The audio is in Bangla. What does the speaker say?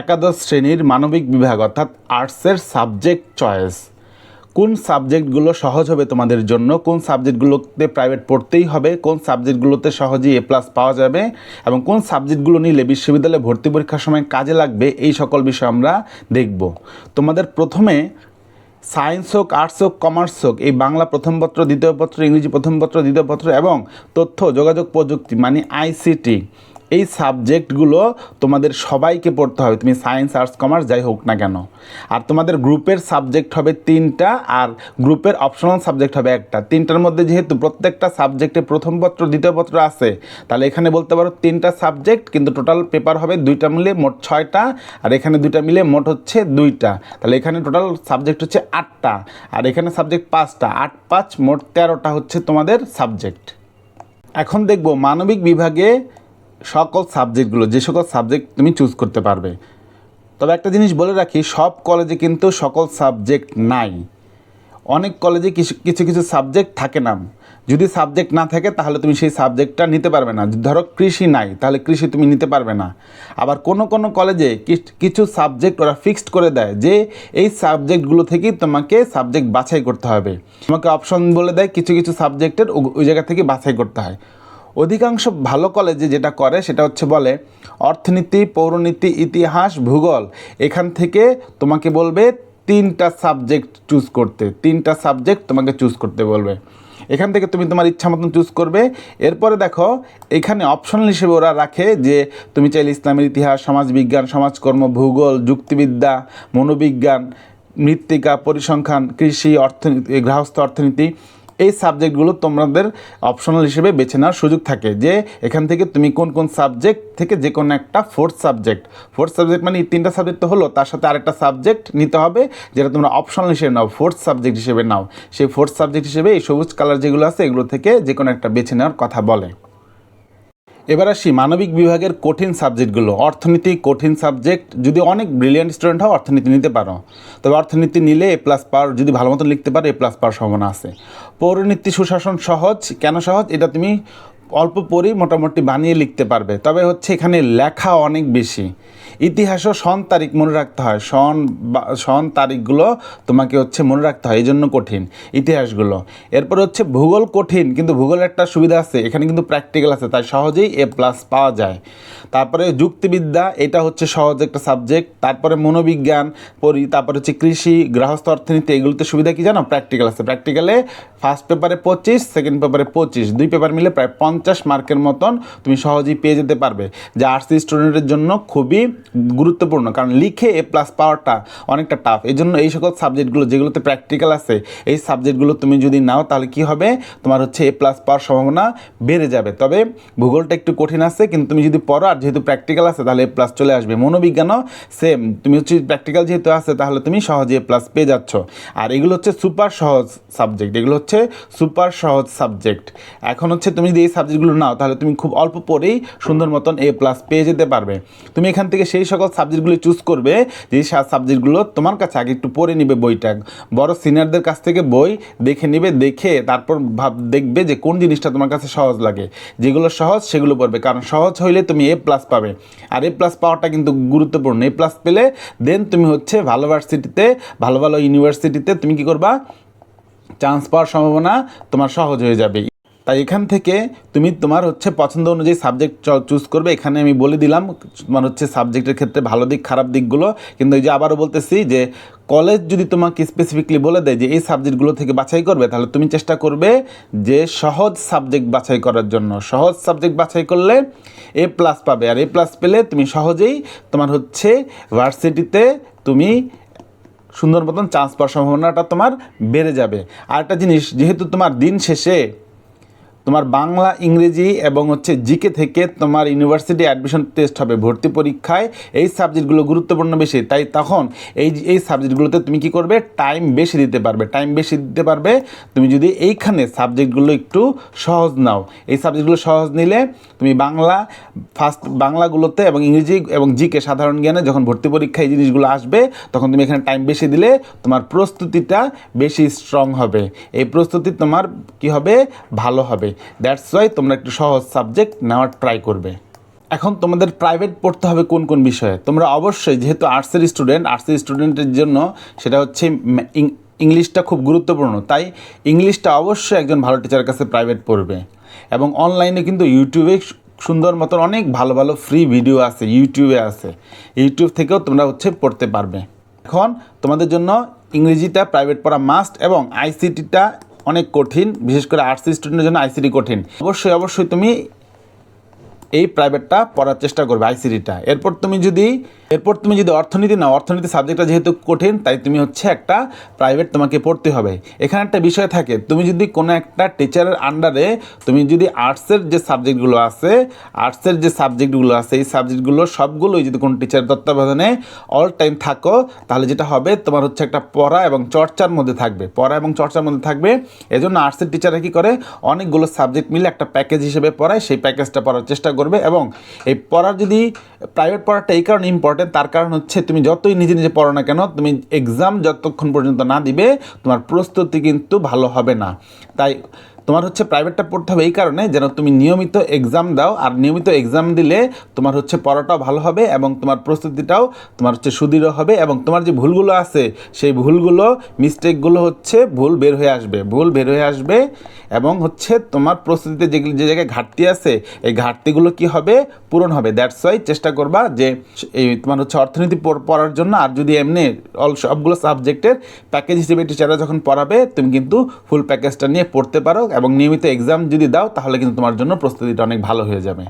একাদশ শ্রেণির মানবিক বিভাগ, অর্থাৎ আর্টসের সাবজেক্ট চয়েস। কোন সাবজেক্টগুলো সহজ হবে তোমাদের জন্য? কোন সাবজেক্টগুলোতে প্রাইভেট পড়তেই হবে? কোন সাবজেক্টগুলোতে সহজেই এ প্লাস পাওয়া যাবে? এবং কোন সাবজেক্টগুলো নিলে বিশ্ববিদ্যালয়ে ভর্তি পরীক্ষার সময় কাজে লাগবে? এই সকল বিষয় আমরা দেখব। তোমাদের প্রথমে সায়েন্স হোক, আর্টস হোক, কমার্স হোক, এই বাংলা প্রথম পত্র, দ্বিতীয় পত্র, ইংরেজি প্রথম পত্র, দ্বিতীয় পত্র এবং তথ্য, যোগাযোগ প্রযুক্তি মানে আইসিটি। এই সাবজেক্টগুলো তোমাদের সবাইকে পড়তে হবে। তুমি সায়েন্স, আর্টস, কমার্স যাই হোক না কেন। আর তোমাদের গ্রুপের সাবজেক্ট হবে তিনটা আর গ্রুপের অপশনাল সাবজেক্ট হবে একটা। তিনটার মধ্যে যেহেতু প্রত্যেকটা সাবজেক্টে প্রথম পত্র, দ্বিতীয় পত্র আছে, তাহলে এখানে বলতে পারো তিনটা সাবজেক্ট, কিন্তু টোটাল পেপার হবে দুইটা মিলে মোট ছয়টা, আর এখানে দুইটা মিলে মোট হচ্ছে দুইটা। তাহলে এখানে টোটাল সাবজেক্ট হচ্ছে আটটা, আর এখানে সাবজেক্ট পাঁচটা। আট পাঁচ মোট তেরোটা হচ্ছে তোমাদের সাবজেক্ট। এখন দেখব মানবিক বিভাগে সকল সাবজেক্টগুলো, যে সকল সাবজেক্ট তুমি চুজ করতে পারবে। তবে একটা জিনিস বলে রাখি, সব কলেজে কিন্তু সকল সাবজেক্ট নাই। অনেক কলেজে কিছু কিছু কিছু সাবজেক্ট থাকে না। যদি সাবজেক্ট না থাকে, তাহলে তুমি সেই সাবজেক্টটা নিতে পারবে না। ধরো কৃষি নাই, তাহলে কৃষি তুমি নিতে পারবে না। আবার কোনো কোনো কলেজে কিছু সাবজেক্ট ওরা ফিক্সড করে দেয় যে, এই সাবজেক্টগুলো থেকেই তোমাকে সাবজেক্ট বাছাই করতে হবে। তোমাকে অপশন বলে দেয় কিছু কিছু সাবজেক্টের ওই জায়গা থেকে বাছাই করতে হয়। অধিকাংশ ভালো কলেজে যেটা করে, সেটা হচ্ছে বলে, অর্থনীতি, পৌরনীতি, ইতিহাস, ভূগোল। এখান থেকে তোমাকে বলবে তিনটা সাবজেক্ট চুজ করতে, তিনটা সাবজেক্ট তোমাকে চুজ করতে বলবে। এখান থেকে তুমি তোমার ইচ্ছা মতন চুজ করবে। এরপরে দেখো, এখানে অপশনাল হিসেবে ওরা রাখে যে, তুমি চাইলে ইসলামের ইতিহাস, সমাজবিজ্ঞান, সমাজকর্ম, ভূগোল, যুক্তিবিদ্যা, মনোবিজ্ঞান, মৃত্তিকা, পরিসংখ্যান, কৃষি, অর্থনীতি, গৃহস্থ অর্থনীতি এই সাবজেক্টগুলো তোমাদের অপশনাল হিসেবে বেছে নেওয়ার সুযোগ থাকে যে এখান থেকে তুমি কোন কোন সাবজেক্ট থেকে যে কোনো একটা ফোর্থ সাবজেক্ট ফোর্থ সাবজেক্ট মানে এই তিনটা সাবজেক্ট তো হলো, তার সাথে আরেকটা সাবজেক্ট নিতে হবে যেটা তোমরা অপশনাল হিসেবে নাও ফোর্থ সাবজেক্ট হিসেবে নাও। সেই ফোর্থ সাবজেক্ট হিসেবে এই সবুজ কালার যেগুলো আছে, এগুলো থেকে যে কোনো একটা বেছে নেওয়ার কথা বলে। এবার আসি মানবিক বিভাগের কঠিন সাবজেক্টগুলো। অর্থনীতি কঠিন সাবজেক্ট, যদি অনেক ব্রিলিয়ান্ট স্টুডেন্ট হও, অর্থনীতি নিতে পারো। তবে অর্থনীতি নিলে এ প্লাস পাওয়ার, যদি ভালো মতন লিখতে পারো এ প্লাস পাওয়ার সম্ভাবনা আছে। পৌরনীতি সুশাসন সহজ? কেন সহজ? এটা তুমি অল্প পরেই মোটামুটি বানিয়ে লিখতে পারবে। তবে হচ্ছে এখানে লেখা অনেক বেশি। ইতিহাসও সন তারিখ মনে রাখতে হয়। সন বা, সন তারিখগুলো তোমাকে হচ্ছে মনে রাখতে হয় এই জন্য কঠিন ইতিহাসগুলো। এরপর হচ্ছে ভূগোল কঠিন, কিন্তু ভূগোল একটা সুবিধা আছে, এখানে কিন্তু প্র্যাকটিক্যাল আছে, তাই সহজেই এ প্লাস পাওয়া যায়। তারপরে যুক্তিবিদ্যা, এটা হচ্ছে সহজ একটা সাবজেক্ট তারপরে মনোবিজ্ঞান পড়ি তারপরে হচ্ছে কৃষি, গৃহস্থ অর্থনীতি, এগুলোতে সুবিধা কি জানো? প্র্যাকটিক্যাল আছে। প্র্যাকটিক্যালে ফার্স্ট পেপারে পঁচিশ সেকেন্ড পেপারে পঁচিশ, দুই পেপার মিলে প্রায় পঞ্চাশ মার্কের মতন তুমি সহজেই পেয়ে যেতে পারবে। যা আর্টস স্টুডেন্টের জন্য খুবই গুরুত্বপূর্ণ, কারণ লিখে এ প্লাস পাওয়াটা অনেকটা টাফ এই জন্য এই সকল সাবজেক্টগুলো যেগুলোতে প্র্যাকটিক্যাল আছে, এই সাবজেক্টগুলো তুমি যদি নাও, তাহলে কি হবে? তোমার হচ্ছে এ প্লাস পাওয়ার সম্ভাবনা বেড়ে যাবে। তবে ভূগোলটা একটু কঠিন আছে, কিন্তু তুমি যদি পড়ো আর যেহেতু প্র্যাকটিক্যাল আছে, তাহলে এ প্লাস চলে আসবে। মনোবিজ্ঞানও সেম তুমি হচ্ছে প্র্যাকটিক্যাল যেহেতু আছে, তাহলে তুমি সহজে এ প্লাস পেয়ে যাচ্ছ। আর এগুলো হচ্ছে সুপার সহজ সাবজেক্ট এগুলো হচ্ছে সুপার সহজ সাবজেক্ট এখন হচ্ছে তুমি যদি এই সাবজেক্টগুলো নাও, তাহলে তুমি খুব অল্প পরেই সুন্দর মতন এ প্লাস পেয়ে যেতে পারবে। তুমি এখান থেকে সেই সকল সাবজেক্টগুলো চুজ করবে, যে সাবজেক্টগুলো তোমার কাছে আগে একটু পড়ে নিবে বইটা। বড় সিনিয়রদের কাছ থেকে বই দেখে নিবে, দেখে তারপর ভাব, দেখবে যে কোন জিনিসটা তোমার কাছে সহজ লাগে। যেগুলো সহজ সেগুলো পড়বে। কারণ সহজ হইলে তুমি এ প্লাস পাবে। আর এ প্লাস পাওয়াটা কিন্তু গুরুত্বপূর্ণ। এ প্লাস পেলে দেন তুমি হচ্ছে ভালো ভার্সিটিতে ভালো ভালো ইউনিভার্সিটিতে তুমি কি করবা? চান্স পাওয়ার সম্ভাবনা তোমার সহজ হয়ে যাবে। তাই এখান থেকে তুমি তোমার হচ্ছে পছন্দ অনুযায়ী সাবজেক্ট চুজ করবে। এখানে আমি বলে দিলাম, তোমার হচ্ছে সাবজেক্টের ক্ষেত্রে ভালো দিক, খারাপ দিকগুলো। কিন্তু এই যে আবারও বলতেছি যে কলেজ যদি তোমাকে স্পেসিফিকলি বলে দেয় যে, এই সাবজেক্টগুলো থেকে বাছাই করবে, তাহলে তুমি চেষ্টা করবে যে, সহজ সাবজেক্ট বাছাই করার জন্য। সহজ সাবজেক্ট বাছাই করলে এ প্লাস পাবে। আর এ প্লাস পেলে তুমি সহজেই তোমার হচ্ছে ভার্সিটিতে তুমি সুন্দর মতন চান্স পাওয়ার সম্ভাবনাটা তোমার বেড়ে যাবে। আর একটা জিনিস, যেহেতু তোমার দিন শেষে তোমার বাংলা, ইংরেজি এবং হচ্ছে জিকে থেকে তোমার ইউনিভার্সিটি অ্যাডমিশন টেস্ট হবে ভর্তি পরীক্ষায়। এই সাবজেক্টগুলো গুরুত্বপূর্ণ বেশি। তাই তখন এই এই সাবজেক্টগুলোতে তুমি কি করবে? টাইম বেশি দিতে পারবে। টাইম বেশি দিতে পারবে। তুমি যদি এইখানে সাবজেক্টগুলো একটু সহজ নাও। এই সাবজেক্টগুলো সহজ নিলে তুমি বাংলা ফার্স্ট বাংলাগুলোতে এবং ইংরেজি এবং জিকে সাধারণ জ্ঞানে যখন ভর্তি পরীক্ষায় এই জিনিসগুলো আসবে, তখন তুমি এখানে টাইম বেশি দিলে তোমার প্রস্তুতিটা বেশি স্ট্রং হবে। এই প্রস্তুতি তোমার কি হবে? ভালো হবে। দ্যাটস ওয়াই তোমরা একটু সহজ সাবজেক্ট নেওয়ার ট্রাই করবে। এখন তোমাদের প্রাইভেট পড়তে হবে কোন কোন বিষয়ে? তোমরা অবশ্যই যেহেতু আর্টসের স্টুডেন্ট আর্টসের স্টুডেন্টের জন্য সেটা হচ্ছে ইংলিশটা খুব গুরুত্বপূর্ণ। তাই ইংলিশটা অবশ্যই একজন ভালো টিচারের কাছে প্রাইভেট পড়বে। এবং অনলাইনে কিন্তু ইউটিউবে সুন্দর মতন অনেক ভালো ভালো ফ্রি ভিডিও আছে ইউটিউবে আছে। ইউটিউব থেকেও তোমরা হচ্ছে পড়তে পারবে। এখন তোমাদের জন্য ইংরেজিটা প্রাইভেট পড়া মাস্ট এবং আইসিটিটা অনেক কঠিন বিশেষ করে আর্টস স্টুডেন্টের জন্য আইসিটি কঠিন। অবশ্যই অবশ্যই তুমি এই প্রাইভেটটা পড়ার চেষ্টা করবে আইসিডিটা এরপর তুমি যদি, এরপর তুমি যদি অর্থনীতি নাও, অর্থনীতি সাবজেক্টটা যেহেতু কঠিন, তাই তুমি হচ্ছে একটা প্রাইভেট তোমাকে পড়তে হবে। এখানে একটা বিষয় থাকে, তুমি যদি কোনো একটা টিচারের আন্ডারে তুমি যদি আর্টসের যে সাবজেক্টগুলো আছে আর্টসের যে সাবজেক্টগুলো আছে, এই সাবজেক্টগুলো সবগুলোই যদি কোনো টিচার তত্ত্বাবধানে অল টাইম থাকো, তাহলে যেটা হবে, তোমার হচ্ছে একটা পড়া এবং চর্চার মধ্যে থাকবে। পড়া এবং চর্চার মধ্যে থাকবে, এজন্য আর্টসের টিচাররা কী করে, অনেকগুলো সাবজেক্ট মিলে একটা প্যাকেজ হিসেবে পড়ায়, সেই প্যাকেজটা পড়ার চেষ্টা করবে এবং এই পড়ার যদি প্রাইভেট পড়াটা এই কারণে ইম্পর্টেন্ট তার কারণ হচ্ছে তুমি যতই নিজে নিজে পড়ো না কেন, তুমি এক্সাম যতক্ষণ পর্যন্ত না দিবে, তোমার প্রস্তুতি কিন্তু ভালো হবে না। তাই তোমার হচ্ছে প্রাইভেটটা পড়তে হবে এই কারণে যেন তুমি নিয়মিত এক্সাম দাও, আর নিয়মিত এক্সাম দিলে তোমার হচ্ছে পড়াটাও ভালো হবে এবং তোমার প্রস্তুতিটাও তোমার হচ্ছে সুদৃঢ় হবে এবং তোমার যে ভুলগুলো আছে, সেই ভুলগুলো মিস্টেকগুলো হচ্ছে ভুল বের হয়ে আসবে, ভুল বের হয়ে আসবে এবং হচ্ছে তোমার প্রস্তুতিতে যেগুলো যে জায়গায় ঘাটতি আছে, এই ঘাটতিগুলো কি হবে? পূরণ হবে। দ্যাটস ওয়াই চেষ্টা করবা যে, এই তোমার হচ্ছে অর্থনীতি পড়- পড়ার জন্য, আর যদি এমনি অল সবগুলো সাবজেক্টের প্যাকেজ হিসেবে টিচাররা যখন পড়াবে, তুমি কিন্তু ফুল প্যাকেজটা নিয়ে পড়তে পারো। এবং নিয়মিত এক্সাম যদি দাও তাহলে কিন্তু তোমার জন্য প্রস্তুতিটা অনেক ভালো হয়ে যাবে।